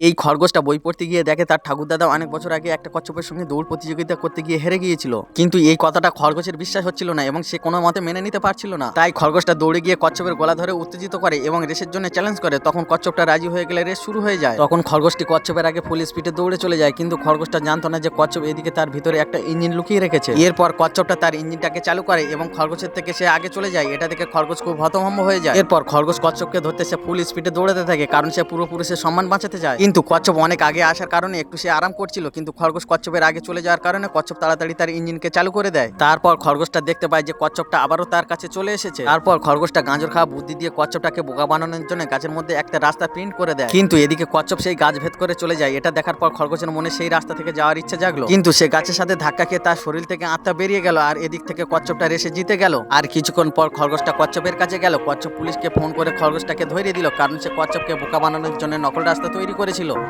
এই খরগোশটা বই পড়তে গিয়ে দেখে তার ঠাকুরদাদা অনেক বছর আগে একটা কচ্ছপের সঙ্গে দৌড় প্রতিযোগিতা করতে গিয়ে হেরে গিয়েছিল। কিন্তু এই কথাটা খরগোশের বিশ্বাস হচ্ছিল না এবং সে কোনো মতে মেনে নিতে পারছিল না। তাই খরগোশটা দৌড়ে গিয়ে কচ্ছপের গলা ধরে উত্তেজিত করে এবং রেসের জন্য চ্যালেঞ্জ করে। তখন কচ্ছপটা রাজি হয়ে গেলে রেস শুরু হয়ে যায়। তখন খরগোশটি কচ্ছপের আগে ফুল স্পিডে দৌড়ে চলে যায়। কিন্তু খরগোশটা জানতো না যে কচ্ছপ এদিকে তার ভিতরে একটা ইঞ্জিন লুকিয়ে রেখেছে। এরপর কচ্ছপটা তার ইঞ্জিনটাকে চালু করে এবং খরগোশের থেকে সে আগে চলে যায়। এটা দেখে খরগোশ খুব হতভম্ব হয়ে যায়। এরপর খরগোশ কচ্ছপকে ধরতে সে ফুল স্পিডে দৌড়াতে থাকে। কারণ সে পুরোপুরি সে সম্মান বাঁচাতে যায় কিন্তু কচ্ছপ অনেক আগে আসার কারণে একটু সে আরাম করছিল, কিন্তু খরগোশ কচ্ছপের আগে চলে যাওয়ার কারণে কচ্ছপ তাড়াতাড়ি তার ইঞ্জিনকে চালু করে দেয়। তারপর খরগোশটা দেখতে পায় যে কচ্ছপটা আবারও তার কাছে চলে এসেছে। তারপর খরগোশটা গাঁজর খাওয়া বুদ্ধি দিয়ে কচ্ছপটাকে বোকা বানানোর জন্য গাছের মধ্যে একটা রাস্তা প্রিন্ট করে দেয়। কিন্তু এদিকে কচ্ছপ সেই গাছ ভেদ করে চলে যায়। এটা দেখার পর খরগোশের মনে সেই রাস্তা থেকে যাওয়ার ইচ্ছা জাগলো। কিন্তু সে গাছের সাথে ধাক্কা খেয়ে তার শরীর থেকে আত্মা বেরিয়ে গেল আর এদিক থেকে কচ্ছপটা রেসে জিতে গেল। আর কিছুক্ষণ পর খরগোশটা কচ্ছপের কাছে গেল। কচ্ছপ পুলিশকে ফোন করে খরগোশটাকে ধরিয়ে দিল, কারণ সে কচ্ছপকে বোকা বানানোর জন্য নকল রাস্তা তৈরি করেছিল